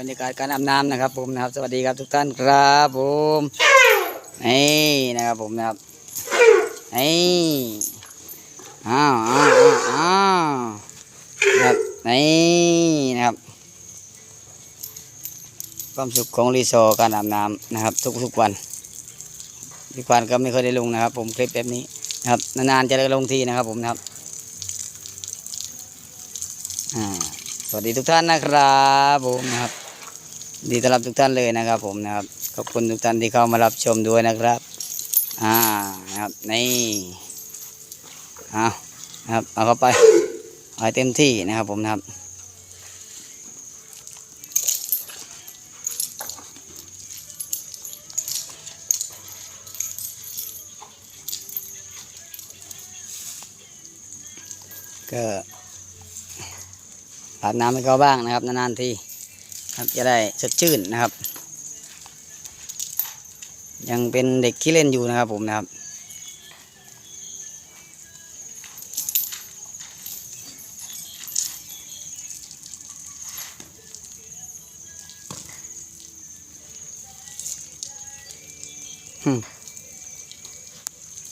บรรยากาศการอาบน้ำนะครับ ผมนะครับ สวัสดีครับทุกท่านครับผมนี่นะครับผมนะครับนี่อ้าวอ้าวอ้าวนะครับนี่นะครับความสุขของรีสอร์ทการอาบน้ำนะครับ ทุกๆวันพี่ควานก็ไม่เคยได้ลงนะครับ ผมคลิปแบบนี้นะครับนานๆจะได้ลงทีนะครับ ผมนะครับสวัสดีทุกท่านนะครับผมนะครับ ดีต้อนรับทุกท่านเลยนะครับ ผมนะครับขอบคุณทุกท่านที่เข้ามารับชมด้วยนะครับ อ่านะครับนี่เอานะครับเอาเข้าไปเอาให้เต็มที่นะครับ ผมนะครับก็อาบน้ำให้เขาบ้างนะครับนานๆที ครับจะได้สดชื่นนะครับ ยังเป็นเด็กขี้เล่นอยู่นะครับผมนะครับอืม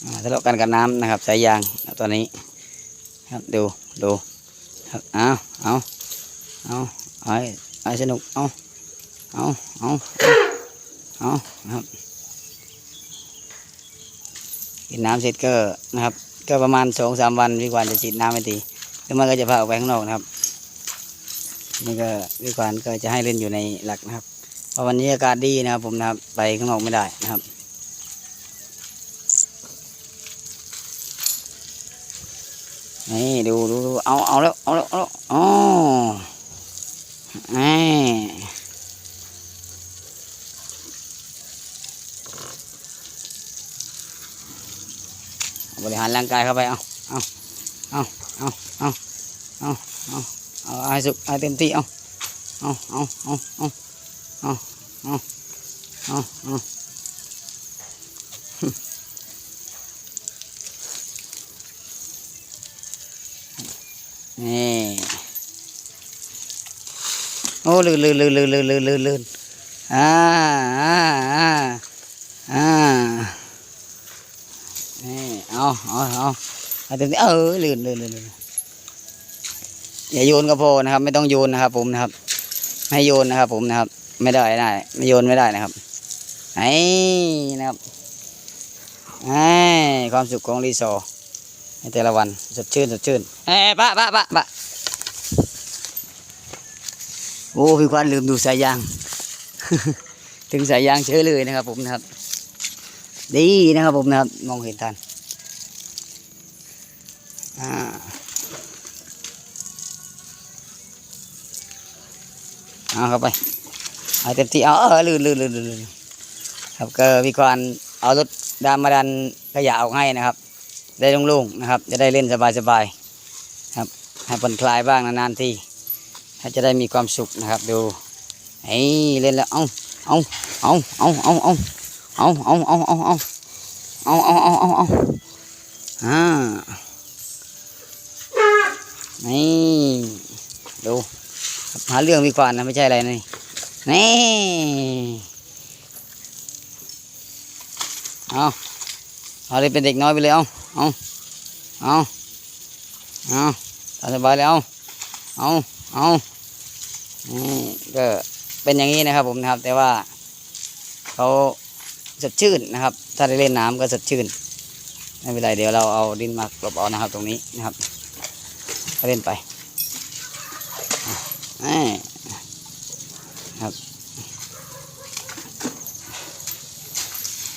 อ่าทะเลาะกันกับน้ำนะครับสายยางตอนนี้ครับดูดูครับเอาเอาเอาเอาให้เอาให้สนุก เอาเอาเอาเอานะครับกินน้ำเสร็จก็นะครับ ก็ประมาณสองสามวันพี่ควานจะฉีดน้ำไปทีแล้วมันก็จะพาออกไปข้างนอกนะครับนี่ก็พี่ควานก็จะให้เล่นอยู่ในหลักนะครับเพราะวันนี้อากาศดีนะครับ ผมนะครับไปข้างนอกไม่ได้นะครับนี่ดูดูดูเอาเอาแล้วเอาแล้วเอาแล้วอ๋อนี่ บริหารร่างกายเข้าไปเอาเอาเอาเอาเอาเอาเอาเอาให้สุกให้เต็มที่เอาเอาเอาเอาเอาเอาเอาเอาเอานี่โอ้ลื่นลื่นลื่นลื่นลื่นลื่นลื่นลื่นอ่าอ่าอ่าอ่า เอาเอาเอาเอาเต็มที่เออลื่นลื่นลื่นลื่นอย่าโยนก็พอนะครับ ไม่ต้องโยนนะครับ ผมนะครับไม่ให้โยนนะครับ ผมนะครับ ไม่ได้ได้ไม่โยนไม่ได้นะครับไอ้นะครับไอ้ความสุขของรีสอร์ทในแต่ละวันสดชื่นสดชื่นเอ้ปะปะปะปะโอ้พี่ควันลืมดูสายยาง ถึงสายยางเฉยเลยนะครับ ผมนะครับ ดีนะครับผมนะครับ มองเห็นทัน อ่าเอาเข้าไปเอาเต็มที่เอาเออลื่นลื่นลื่นลื่นครับก็พี่ควันเอารถดามมาดันขยะออกให้นะครับ ได้โล่งๆนะครับ จะได้เล่นสบายๆครับ ให้ผ่อนคลายบ้างนานๆทีถ้าจะได้มีความสุขนะครับ ดูไอ้เล่นแล้วเอาเอาเอาเอาเอาเอาเอาเอาเอาเอาเอาเอาเอาเอาเอาเอาอ่านี่ดูครับ หาเรื่องมีกวานนะไม่ใช่อะไรนี่นี่เอาเอาเลยเป็นเด็กน้อยไปเลยเอาเอาเอาเอาตามสบายเลยเอาเอาเอานี่ก็เป็นอย่างนี้นะครับผมนะครับ แต่ว่าเขาสดชื่นนะครับ ถ้าได้เล่นน้ำก็สดชื่นไม่เป็นไรเดี๋ยวเราเอาดินมากลบเอานะครับ ตรงนี้นะครับก็เล่นไป ครับ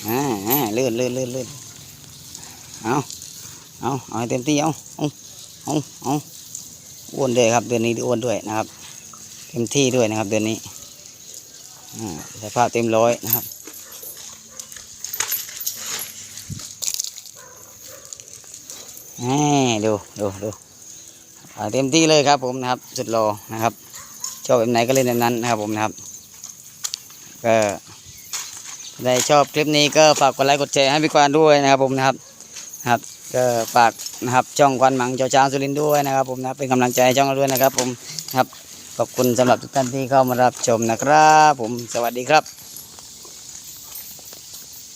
อ่าอ่าเลื่อนเลื่อนเลื่อนเลื่อนเอาเอาเอาเต็มที่เอาเอาเอาเอาอ้วนด้วยครับ เดือนนี้อ้วนด้วยนะครับ เต็มที่ด้วยนะครับ เดือนนี้อ่าสภาพเต็มร้อยนะครับนี่ดูดูดูเอาเต็มที่เลยครับผมนะครับ สุดโลนะครับ ชอบแบบไหนก็เล่นแบบนั้นนะครับผมนะครับ ก็ได้ชอบคลิปนี้ก็ฝากกดไลค์กดแชร์ให้พี่กวานด้วยนะครับผมนะครับครับก็ฝากนะครับช่องควันหมังเจ้าช้างสุรินด้วยนะครับ ผมนะเป็นกำลังใจให้ช่องเราด้วยนะครับ ผมครับขอบคุณสำหรับทุกท่านที่เข้ามารับชมนะครับ ผมสวัสดีครับ